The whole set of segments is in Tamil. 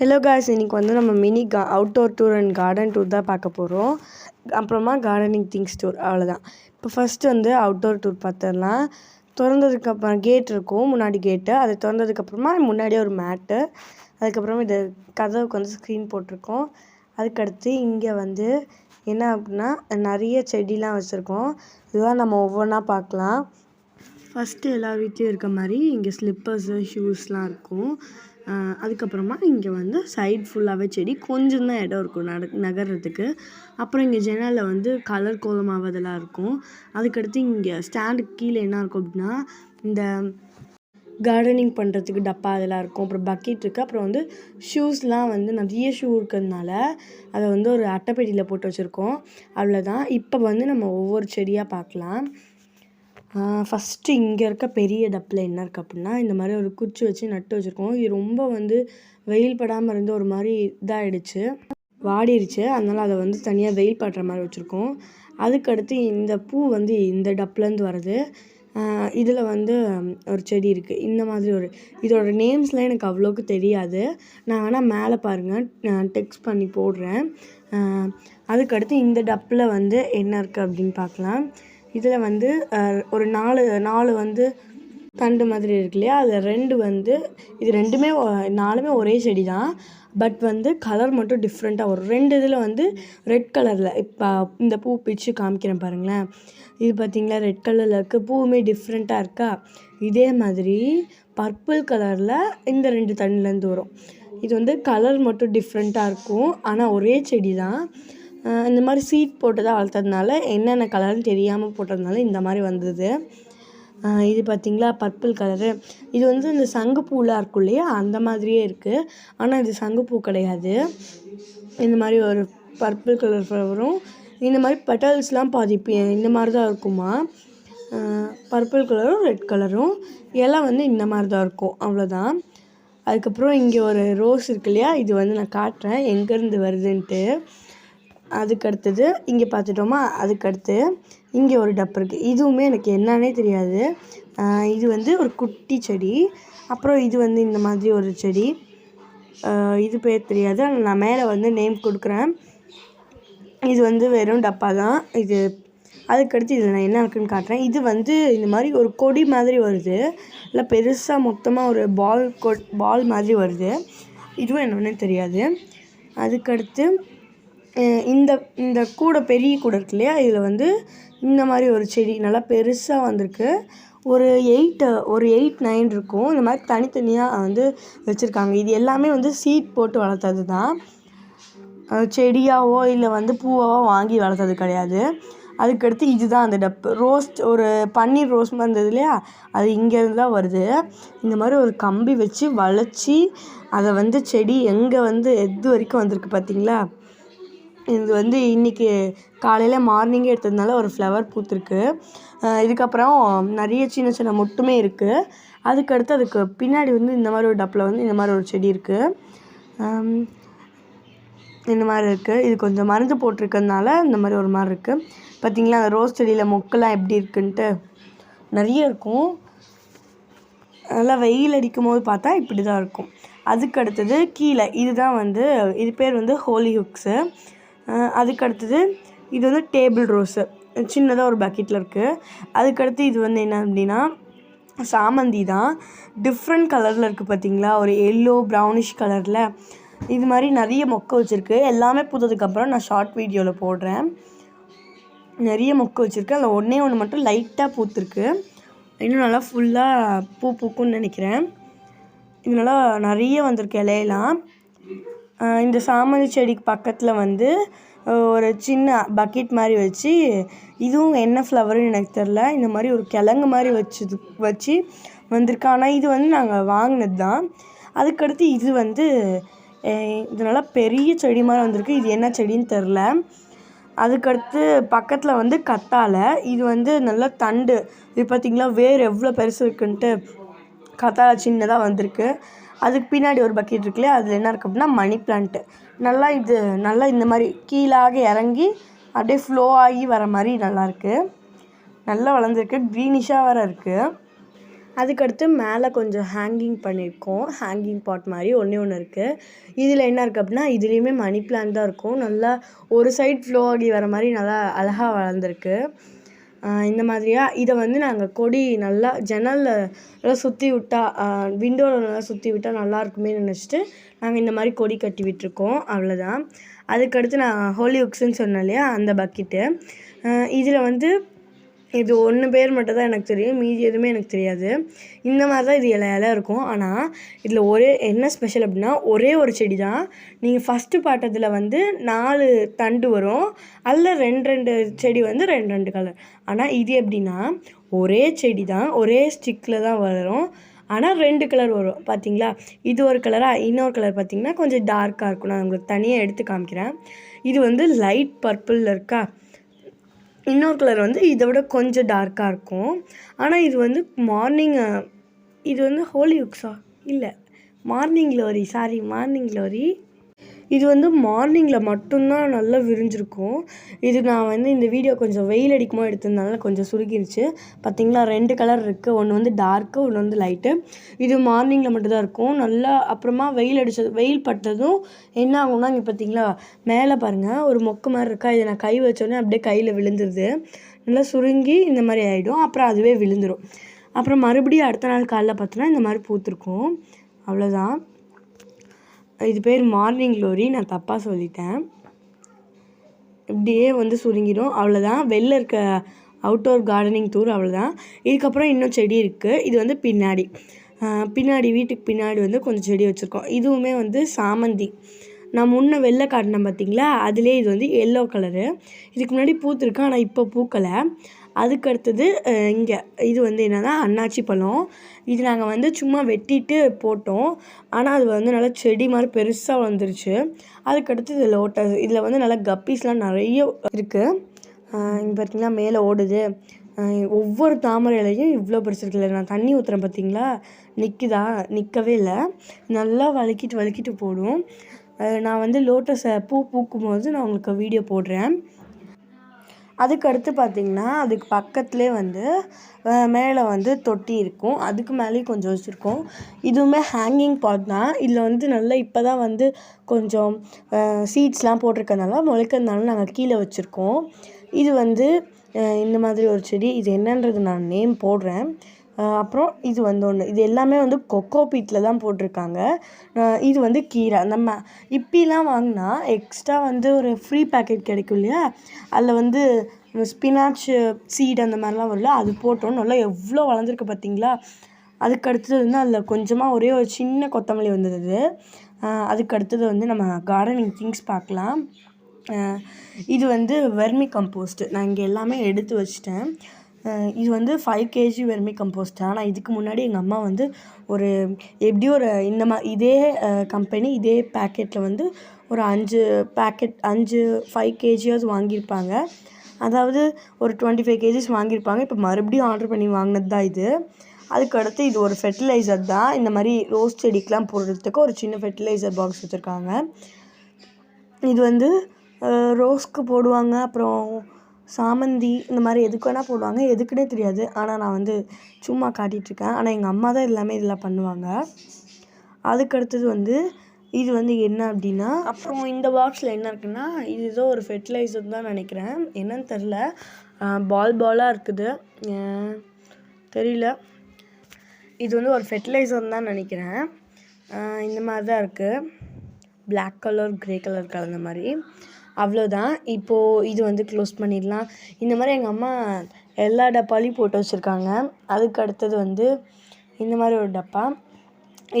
ஹலோ காய்ஸ் இன்றைக்கி வந்து நம்ம மினி கா outdoor tour and garden tour தான் பார்க்க போகிறோம் அப்புறமா கார்டனிங் திங்ஸ் டூர் அவ்வளோதான் இப்போ ஃபஸ்ட்டு வந்து அவுட்டோர் டூர் பார்த்துடலாம். திறந்ததுக்கப்புறம் கேட் இருக்கும் முன்னாடி கேட்டு அது திறந்ததுக்கப்புறமா முன்னாடியே ஒரு மேட்டு அதுக்கப்புறமா இது கதவுக்கு வந்து ஸ்க்ரீன் போட்டிருக்கோம். அதுக்கடுத்து இங்கே வந்து என்ன அப்படின்னா நிறைய செடிலாம் வச்சுருக்கோம். இதெல்லாம் நம்ம ஒவ்வொன்றா பார்க்கலாம். ஃபஸ்ட்டு எல்லா வீட்லேயும் இருக்க மாதிரி இங்கே ஸ்லிப்பர்ஸு ஷூஸ்லாம் இருக்கும். அதுக்கப்புறமா இங்கே வந்து சைட் ஃபுல்லாகவே செடி கொஞ்சம் தான் இடம் இருக்கும் நட நகர்றதுக்கு. அப்புறம் இங்கே ஜன்னலில் வந்து கலர் கோலமாவதெல்லாம் இருக்கும். அதுக்கடுத்து இங்கே ஸ்டாண்டுக்கு கீழே என்ன இருக்கும் அப்படின்னா இந்த கார்டனிங் பண்ணுறதுக்கு டப்பா அதெல்லாம் இருக்கும். அப்புறம் பக்கெட் இருக்குது அப்புறம் வந்து ஷூஸ்லாம் வந்து நிறைய ஷூ இருக்கிறதுனால அதை வந்து ஒரு அட்டைப்பெட்டியில் போட்டு வச்சுருக்கோம். அவ்வளோதான் இப்போ வந்து நம்ம ஒவ்வொரு செடியாக பார்க்கலாம். ஃபஸ்ட்டு இங்கே இருக்க பெரிய டப்பில் என்ன இருக்குது அப்படின்னா இந்த மாதிரி ஒரு குச்சி வச்சு நட்டு வச்சுருக்கோம். இது ரொம்ப வந்து வெயில் படாமல் இருந்து ஒரு மாதிரி இதாகிடுச்சு வாடிடுச்சு அதனால் அதை வந்து தனியாக வெயில் படுற மாதிரி வச்சுருக்கோம். அதுக்கடுத்து இந்த பூ வந்து இந்த டப்லேருந்து வருது. இதில் வந்து ஒரு செடி இருக்குது இந்த மாதிரி ஒரு இதோட நேம்ஸ்லாம் எனக்கு அவ்வளோக்கு தெரியாது. நான் வேணால் மேலே பாருங்கள் டெக்ஸ்ட் பண்ணி போடுறேன். அதுக்கடுத்து இந்த டப்பில் வந்து என்ன இருக்குது அப்படின்னு பார்க்கலாம். இதில் வந்து ஒரு நாலு நாலு வந்து தண்டு மாதிரி இருக்கு இல்லையா? அதில் ரெண்டு வந்து இது ரெண்டுமே நாலுமே ஒரே செடி தான் பட் வந்து கலர் மட்டும் டிஃப்ரெண்ட்டாக வரும். ரெண்டு இதில் வந்து ரெட் கலரில் இப்போ இந்த பூ பிச்சு காமிக்கிறேன் பாருங்களேன். இது பார்த்திங்களா ரெட் கலரில் இருக்குது பூவுமே டிஃப்ரெண்ட்டாக இருக்கா? இதே மாதிரி பர்பிள் கலரில் இந்த ரெண்டு தண்ணிலேருந்து வரும். இது வந்து கலர் மட்டும் டிஃப்ரெண்ட்டாக இருக்கும். ஆனால் ஒரே செடி தான் இந்த மாதிரி சீட் போட்டதாக வளர்த்ததுனால என்னென்ன கலர்னு தெரியாமல் போட்டதுனால இந்த மாதிரி வந்தது. இது பார்த்திங்களா பர்பிள் கலரு இது வந்து இந்த சங்குப்பூலாம் இருக்கும் இல்லையா? அந்த மாதிரியே இருக்குது ஆனால் இது சங்குப்பூ கிடையாது. இந்த மாதிரி ஒரு பர்பிள் கலர் ஃப்ளவரும் இந்த மாதிரி பெட்டல்ஸ்லாம் பாதிப்பு இந்த மாதிரி தான் இருக்குமா பர்பிள் கலரும் ரெட் கலரும் எல்லாம் வந்து இந்த மாதிரி தான் இருக்கும். அவ்வளோதான் அதுக்கப்புறம் இங்கே ஒரு ரோஸ் இருக்கு இல்லையா? இது வந்து நான் காட்டுறேன். எங்கேருந்து வருதுன்ட்டு. அதுக்கடுத்தது இங்கே பார்த்துட்டோமா அதுக்கடுத்து இங்கே ஒரு டப் இருக்குது இதுவுமே எனக்கு என்னன்னே தெரியாது. இது வந்து ஒரு குட்டி செடி. அப்புறம் இது வந்து இந்த மாதிரி ஒரு செடி. இது பேர் தெரியாது. ஆனால் நான் மேலே வந்து நேம் கொடுக்குறேன். இது வந்து வெறும் டப்பா தான். இது அதுக்கடுத்து இதில் நான் என்ன இருக்குன்னு காட்டுறேன். இது வந்து இந்த மாதிரி ஒரு கொடி மாதிரி வருது. இல்லை பெருசாக மொத்தமாக ஒரு பால் கொ பால் மாதிரி வருது. இதுவும் என்னென்னு தெரியாது. அதுக்கடுத்து இந்த இந்த கூடை பெரிய கூடை இருக்கு இல்லையா? இதில் வந்து இந்த மாதிரி ஒரு செடி நல்லா பெருசாக வந்திருக்கு. ஒரு எயிட் ஒரு எயிட் நைன் இருக்கும். இந்த மாதிரி தனித்தனியாக வந்து வச்சுருக்காங்க. இது எல்லாமே வந்து சீட் போட்டு வளர்த்தது தான் செடியாவோ இல்லை வந்து பூவாவோ வாங்கி வளர்த்தது கிடையாது. அதுக்கடுத்து இதுதான் அந்த டப்பு ரோஸ்ட் ஒரு பன்னீர் ரோஸ் மாதிரி இருந்தது இல்லையா? அது இங்கேருந்து தான் வருது. இந்த மாதிரி ஒரு கம்பி வச்சு வளைச்சி அதை வந்து செடி எங்கே வந்து எது வரைக்கும் வந்திருக்கு பார்த்தீங்களா? இது வந்து இன்றைக்கி காலையில் மார்னிங்கே எடுத்ததுனால ஒரு ஃப்ளவர் பூத்துருக்கு. இதுக்கப்புறம் நிறைய சின்ன சின்ன மொட்டுமே இருக்குது அதுக்கடுத்து அதுக்கு பின்னாடி வந்து இந்த மாதிரி ஒரு டப்பில் வந்து இந்த மாதிரி ஒரு செடி இருக்குது இந்த மாதிரி இருக்குது இது கொஞ்சம் மருந்து போட்டிருக்கறதுனால இந்த மாதிரி ஒரு மாதிரி இருக்குது பார்த்திங்களா அந்த ரோஸ் செடியில் மொக்கெல்லாம் எப்படி இருக்குன்ட்டு? நிறைய இருக்கும். நல்லா வெயில் அடிக்கும் போது பார்த்தா இப்படி தான் இருக்கும். அதுக்கு அடுத்தது கீழே இதுதான் வந்து இது பேர் வந்து ஹோலி ஹுக்ஸு அதுக்கடுத்தது இது வந்து டேபிள் ரோஸு. சின்னதாக ஒரு பக்கெட்டில் இருக்குது அதுக்கடுத்து இது வந்து என்ன அப்படின்னா சாமந்தி தான். டிஃப்ரெண்ட் கலரில் இருக்குது பார்த்தீங்களா ஒரு எல்லோ ப்ரௌனிஷ் கலரில் இது மாதிரி நிறைய மொக்கை வச்சுருக்கு. எல்லாமே பூத்ததுக்கப்புறம் நான் ஷார்ட் வீடியோவில் போடுறேன். நிறைய மொக்கை வச்சுருக்கு. அதில் ஒன்றே ஒன்று மட்டும் லைட்டாக பூத்துருக்கு. இன்னும் நல்லா ஃபுல்லாக பூ பூக்கும்னு நினைக்கிறேன். இதனால நிறைய வந்திருக்கு இலையெல்லாம். இந்த சாமந்தி செடிக்கு பக்கத்தில் வந்து ஒரு சின்ன பக்கெட் மாதிரி வச்சு இதுவும் என்ன ஃப்ளவருன்னு எனக்கு தெரில இந்த மாதிரி ஒரு கிழங்கு மாதிரி வச்சது வச்சு வந்திருக்கு. ஆனால் இது வந்து நாங்கள் வாங்கினது தான் அதுக்கடுத்து இது வந்து இது நல்லா பெரிய செடி மாதிரி வந்திருக்கு. இது என்ன செடின்னு தெரில அதுக்கடுத்து பக்கத்தில் வந்து கத்தாழை. இது வந்து நல்லா தண்டு. இது பார்த்திங்களா வேர் எவ்வளோ பெருசு இருக்குன்ட்டு கத்தாழை சின்னதாக வந்திருக்கு. அதுக்கு பின்னாடி ஒரு பக்கெட் இருக்குல்லையா அதில் என்ன இருக்குது அப்படின்னா மணி பிளான்ட்டு நல்லா இது நல்லா இந்த மாதிரி கீழாக இறங்கி அப்படியே ஃப்ளோ ஆகி வர மாதிரி நல்லாயிருக்கு நல்லா வளர்ந்துருக்கு. க்ரீனிஷாக வேறு இருக்குது அதுக்கடுத்து மேலே கொஞ்சம் ஹேங்கிங் பண்ணியிருக்கோம் ஹேங்கிங் பாட் மாதிரி ஒன்றே ஒன்று இருக்குது இதில் என்ன இருக்குது அப்படின்னா இதுலேயுமே மணி பிளான்ட் தான் இருக்கும். நல்லா ஒரு சைடு ஃப்ளோ ஆகி வர மாதிரி நல்லா அழகாக வளர்ந்துருக்கு. இந்த மாதிரியா? இதை வந்து நாங்கள் கொடி நல்லா ஜன்னலில் நல்லா சுற்றி விட்டா விண்டோவில் நல்லா சுற்றி விட்டால் நல்லா இருக்குமே நினச்சிட்டு நாங்கள் இந்த மாதிரி கொடி கட்டி விட்டுருக்கோம். அவ்வளோதான் அதுக்கடுத்து நான் ஹோலி உக்ஸ்ன்னு சொன்னேன் இல்லையா? அந்த பக்கெட்டு இதில் வந்து இது ஒன்று பேர் மட்டும் தான் எனக்கு தெரியும். மீதி எதுவுமே எனக்கு தெரியாது. இந்த மாதிரி தான் இது இலை இலை இருக்கும். ஆனால் இதில் ஒரே என்ன ஸ்பெஷல் அப்படின்னா ஒரே ஒரு செடி தான் நீங்கள் ஃபஸ்ட்டு பாட்டதில் வந்து நாலு தண்டு வரும். அதில் ரெண்டு ரெண்டு செடி வந்து ரெண்டு ரெண்டு கலர் ஆனால் இது எப்படின்னா ஒரே செடி தான் ஒரே ஸ்டிக்கில் தான் வளரும். ஆனால் ரெண்டு கலர் வரும். பார்த்தீங்களா இது ஒரு கலராக இன்னொரு கலர் பார்த்தீங்கன்னா கொஞ்சம் டார்க்காக இருக்கும். நான் உங்களுக்கு தனியாக எடுத்து காமிக்கிறேன். இது வந்து லைட் பர்பிளில் இருக்கா? இன்னொரு கலர் வந்து இதை விட கொஞ்சம் டார்க்காக இருக்கும். ஆனால் இது வந்து மார்னிங் இது வந்து ஹோலி உக்ஸா இல்லை. Morning glory sorry morning glory இது வந்து மார்னிங்கில் மட்டும்தான் நல்லா விரிஞ்சிருக்கும். இது நான் வந்து இந்த வீடியோ கொஞ்சம் வெயில் அடிக்குமோ எடுத்ததுனால கொஞ்சம் சுருக்கிருச்சு பார்த்தீங்களா ரெண்டு கலர் இருக்குது ஒன்று வந்து டார்க்கு ஒன்று வந்து லைட்டு இது மார்னிங்கில் மட்டும்தான் இருக்கும். நல்லா அப்புறமா வெயில் அடித்தது வெயில் பட்டதும் என்ன ஆகும்னா இங்கே பார்த்தீங்களா மேலே பாருங்கள் ஒரு மொக்கு மாதிரி இருக்கா? இதை நான் கை வச்சோன்னே அப்படியே கையில் விழுந்துருது. நல்லா சுருங்கி இந்த மாதிரி ஆகிடும் அப்புறம் அதுவே விழுந்துடும் அப்புறம் மறுபடியும் அடுத்த நாள் காலைல பார்த்தோன்னா இந்த மாதிரி பூத்துருக்கும். அவ்வளோதான் இது பேர் மார்னிங் க்ளோரி. நான் தப்பாக சொல்லிட்டேன். இப்படியே வந்து சுருங்கிடும். அவ்வளோதான் வெளில இருக்க அவுட்டோர் கார்டனிங் டூர் அவ்வளோதான் இதுக்கப்புறம் இன்னும் செடி இருக்குது இது வந்து பின்னாடி. பின்னாடி வீட்டுக்கு பின்னாடி வந்து கொஞ்சம் செடி வச்சுருக்கோம். இதுவுமே வந்து சாமந்தி. நான் முன்ன வெள்ளை காட்டினேன் பார்த்தீங்களா அதுலேயே இது வந்து எல்லோ கலரு இதுக்கு முன்னாடி பூத்துருக்கு ஆனால் இப்போ பூக்கலை. அதுக்கு அடுத்தது இங்கே. இது வந்து என்னன்னா அன்னாச்சி பழம். இது நாங்கள் வந்து சும்மா வெட்டிட்டு போட்டோம். ஆனால் அது வந்து நல்லா செடி மாதிரி பெருசாக வந்துருச்சு அதுக்கடுத்து இது லோட்டஸ் இதில் வந்து நல்லா கப்பீஸ்லாம் நிறைய இருக்குது இங்கே பார்த்திங்கன்னா மேலே ஓடுது. ஒவ்வொரு தாமரை இலையும் இவ்வளோ பெருசு இருக்குல்ல நான் தண்ணி ஊற்றுறேன் பார்த்தீங்களா நிற்குதா நிற்கவே இல்லை. நல்லா வழுக்கிட்டு வழுக்கிட்டு போடும். நான் வந்து லோட்டஸை பூ பூக்கும் போது நான் உங்களுக்கு வீடியோ போடுறேன். அதுக்கு அடுத்து பார்த்திங்கன்னா அதுக்கு பக்கத்துலேயே வந்து மேலே வந்து தொட்டி இருக்கும். அதுக்கு மேலேயும் கொஞ்சம் வச்சுருக்கோம். இதுவுமே ஹேங்கிங் பாட் தான். இதில் வந்து நல்லா இப்போ தான் வந்து கொஞ்சம் சீட்ஸ்லாம் போட்டிருக்கனால முளைக்கிறதுனால நாங்கள் கீழே வச்சுருக்கோம். இது வந்து இந்த மாதிரி ஒரு செடி. இது என்னன்றது நான் நேம் போடுறேன். அப்புறம் இது வந்து ஒன்று இது எல்லாமே வந்து கொக்கோ பீட்டில் தான் போட்டிருக்காங்க. இது வந்து கீரை. நம்ம இப்பிலாம் வாங்கினா எக்ஸ்ட்ரா வந்து ஒரு ஃப்ரீ பேக்கெட் கிடைக்கும் இல்லையா? அதில் வந்து ஸ்பினாச் சீட் அந்த மாதிரிலாம் வரல அது போட்டோம். நல்லா எவ்வளோ வளர்ந்துருக்கு பார்த்தீங்களா அதுக்கு அடுத்தது வந்து அதில் கொஞ்சமாக ஒரே ஒரு சின்ன கொத்தமல்லி வந்தது அதுக்கு அடுத்தது வந்து நம்ம கார்டனிங் திங்ஸ் பார்க்கலாம் இது வந்து வெர்மி கம்போஸ்ட் நான் இங்கே எல்லாமே எடுத்து வச்சிட்டேன். இது வந்து ஃபைவ் கேஜி வெர்மி கம்போஸ்ட் ஆனால் இதுக்கு முன்னாடி எங்கள் அம்மா வந்து ஒரு எப்படியும் ஒரு இந்த மா இதே கம்பெனி இதே பேக்கெட்டில் வந்து ஒரு அஞ்சு பேக்கெட் அஞ்சு ஃபைவ் கேஜியாவது வாங்கியிருப்பாங்க. அதாவது ஒரு டுவெண்ட்டி ஃபைவ் கேஜிஸ் வாங்கியிருப்பாங்க. இப்போ மறுபடியும் ஆர்டர் பண்ணி வாங்கினது தான் இது. அதுக்கு அடுத்து இது ஒரு ஃபெர்டிலைசர் தான். இந்த மாதிரி ரோஸ் செடிக்கெலாம் போடுறதுக்கு ஒரு சின்ன ஃபெர்டிலைசர் பாக்ஸ் வச்சுருக்காங்க. இது வந்து ரோஸ்க்கு போடுவாங்க. அப்புறம் சாமந்தி இந்த மாதிரி எதுக்கு வேணால் போடுவாங்க. எதுக்குன்னே தெரியாது. ஆனால் நான் வந்து சும்மா காட்டிகிட்ருக்கேன் ஆனால் எங்கள் அம்மா தான் எல்லாமே இதெல்லாம் பண்ணுவாங்க. அதுக்கு அடுத்தது வந்து இது வந்து என்ன அப்படின்னா அப்புறம் இந்த பாக்ஸில் என்ன இருக்குன்னா இது ஏதோ ஒரு ஃபெர்டிலைசர் தான் நினைக்கிறேன். என்னன்னு தெரில பால் பாலாக இருக்குது. தெரியல. இது வந்து ஒரு ஃபெர்டிலைசர் தான் நினைக்கிறேன். இந்த மாதிரி தான் இருக்குது பிளாக் கலர் க்ரே கலர் கலந்த மாதிரி. அவ்வளோதான். இப்போது இது வந்து க்ளோஸ் பண்ணிடலாம். இந்த மாதிரி எங்கள் அம்மா எல்லா டப்பாலையும் போட்டு வச்சுருக்காங்க. அதுக்கு அடுத்தது வந்து இந்த மாதிரி ஒரு டப்பா.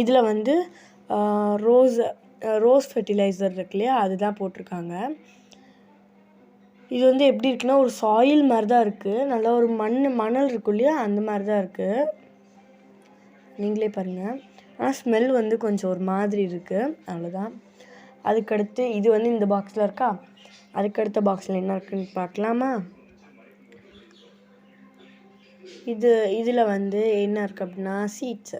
இதில் வந்து ரோஸ் ரோஸ் ஃபெர்டிலைசர் இருக்கு இல்லையா? அதுதான் போட்டிருக்காங்க. இது வந்து எப்படி இருக்குன்னா ஒரு சாயில் மாதிரி தான் இருக்குது நல்லா ஒரு மண் மணல் இருக்கும் இல்லையா? அந்த மாதிரி தான் இருக்குது நீங்களே பாருங்கள் ஆனால் ஸ்மெல் வந்து கொஞ்சம் ஒரு மாதிரி இருக்குது அவ்வளோதான். அதுக்கடுத்து இது வந்து இந்த பாக்ஸில் இருக்கா? அதுக்கடுத்த பாக்ஸில் என்ன இருக்குன்னு பார்க்கலாமா? இது இதில் வந்து என்ன இருக்குது அப்படின்னா சீட்ஸு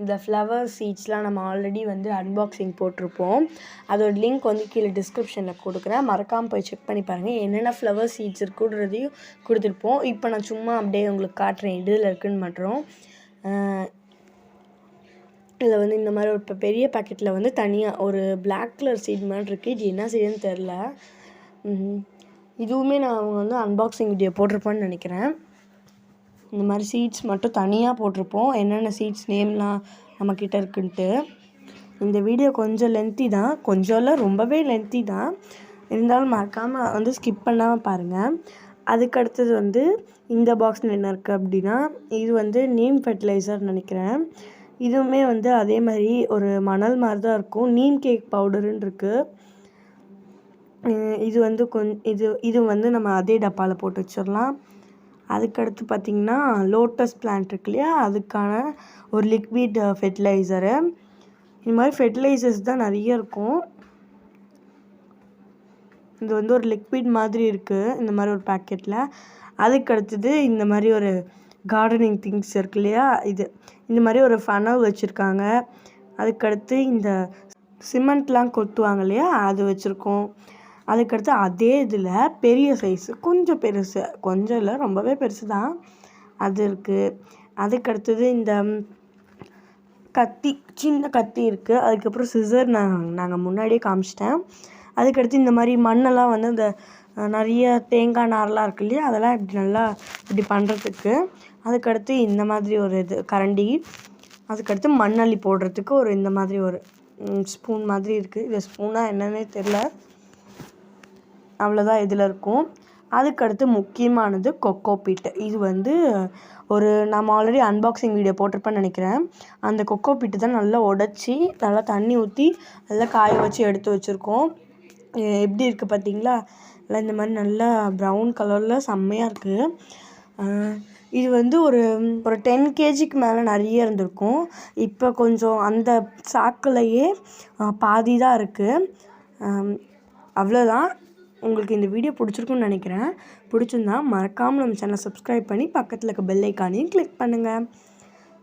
இந்த ஃப்ளவர் சீட்ஸ்லாம் நம்ம ஆல்ரெடி வந்து அன்பாக்சிங் போட்டிருப்போம். அதோட லிங்க் வந்து கீழே டிஸ்கிரிப்ஷனில் கொடுக்குறேன். மறக்காமல் போய் செக் பண்ணி பாருங்கள் என்னென்ன ஃப்ளவர் சீட்ஸ் இருக்குன்றதையும் கொடுத்துருப்போம். இப்போ நான் சும்மா அப்படியே உங்களுக்கு காட்டுறேன். இதில் இருக்குன்னு மட்டும் இதில் வந்து இந்த மாதிரி ஒரு இப்போ பெரிய பாக்கெட்டில் வந்து தனியாக ஒரு பிளாக் கலர் சீட் மாதிரி இருக்குது இது என்ன சீடுன்னு தெரில இதுவுமே நான் அவங்க வந்து அன்பாக்சிங் வீடியோ போட்டிருப்பான்னு நினைக்கிறேன். இந்த மாதிரி சீட்ஸ் மட்டும் தனியாக போட்டிருப்போம். என்னென்ன சீட்ஸ் நேம்லாம் நம்மக்கிட்ட இருக்குன்ட்டு. இந்த வீடியோ கொஞ்சம் லென்த்தி தான். கொஞ்சம்ல ரொம்பவே லென்த்தி தான். இருந்தாலும் மறக்காமல் வந்து ஸ்கிப் பண்ணாமல் பாருங்கள் அதுக்கு அடுத்தது வந்து இந்த பாக்ஸில் என்ன இருக்குது அப்படின்னா இது வந்து நீம் ஃபெர்டிலைசர் நினைக்கிறேன். இதுவுமே வந்து அதே மாதிரி ஒரு மணல் மாதிரி தான் இருக்கும். நீம் கேக் பவுடருன்னு இருக்குது இது வந்து கொஞ் இது இது வந்து நம்ம அதே டப்பாவில் போட்டு வச்சிடலாம். அதுக்கடுத்து பார்த்திங்கன்னா லோட்டஸ் பிளான்ட் இருக்கு இல்லையா? அதுக்கான ஒரு லிக்விட் ஃபெர்டிலைசரு. இது மாதிரி ஃபெர்டிலைசர்ஸ் தான் நிறைய இருக்கும். இது வந்து ஒரு லிக்விட் மாதிரி இருக்குது இந்த மாதிரி ஒரு பேக்கெட்டில் அதுக்கடுத்தது இந்த மாதிரி ஒரு கார்டனிங் திங்ஸ் இருக்கு இல்லையா? இது இந்த மாதிரி ஒரு ஃபனல் வச்சுருக்காங்க. அதுக்கடுத்து இந்த சிமெண்ட்லாம் கொத்துவாங்க இல்லையா? அது வச்சுருக்கோம். அதுக்கடுத்து அதே இதில் பெரிய சைஸு கொஞ்சம் பெருசு கொஞ்சம் இல்லை ரொம்பவே பெருசு தான் அது இருக்குது அதுக்கடுத்தது இந்த கத்தி சின்ன கத்தி இருக்குது அதுக்கப்புறம் சிசர் நான் நாங்கள் முன்னாடியே காமிச்சிட்டேன். அதுக்கடுத்து இந்த மாதிரி மண்ணெல்லாம் வந்து இந்த நிறைய தேங்காய் நார்லாம் இருக்கு இல்லையா? அதெல்லாம் இப்படி நல்லா இப்படி பண்ணுறதுக்கு அதுக்கடுத்து இந்த மாதிரி ஒரு இது கரண்டி. அதுக்கடுத்து மண்ணள்ளி போடுறதுக்கு ஒரு இந்த மாதிரி ஒரு ஸ்பூன் மாதிரி இருக்குது இது ஸ்பூனாக என்னன்னே தெரில. அவ்வளோதான் இதில் இருக்கும். அதுக்கடுத்து முக்கியமானது கொக்கோ பீட்டு. இது வந்து ஒரு நம்ம ஆல்ரெடி அன்பாக்சிங் வீடியோ போட்டிருப்பேன்னு நினைக்கிறேன். அந்த கொக்கோ பீட்டு தான் நல்லா உடச்சி நல்லா தண்ணி ஊற்றி நல்லா காய வச்சு எடுத்து வச்சுருக்கோம். எப்படி இருக்குது பார்த்தீங்களா இல்லை இந்த மாதிரி நல்லா ப்ரௌன் கலரில் செம்மையாக இருக்குது இது வந்து ஒரு ஒரு டென் கேஜிக்கு மேலே நிறைய இருந்திருக்கும். இப்போ கொஞ்சம் அந்த சாக்குலையே பாதி தான் இருக்குது அவ்வளோதான் உங்களுக்கு இந்த வீடியோ பிடிச்சிருக்குன்னு நினைக்கிறேன். பிடிச்சிருந்தா மறக்காமல் நம்ம சேனலை சப்ஸ்கிரைப் பண்ணி பக்கத்தில் இருக்க பெல் ஐக்கானையும் கிளிக் பண்ணுங்கள்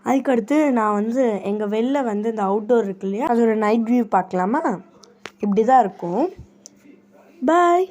அதுக்கடுத்து நான் வந்து எங்கள் வெளில வந்து இந்த அவுட்டோர் இருக்கு இல்லையா அதோட நைட் வியூ பார்க்கலாமா? இப்படி தான் இருக்கும். பாய்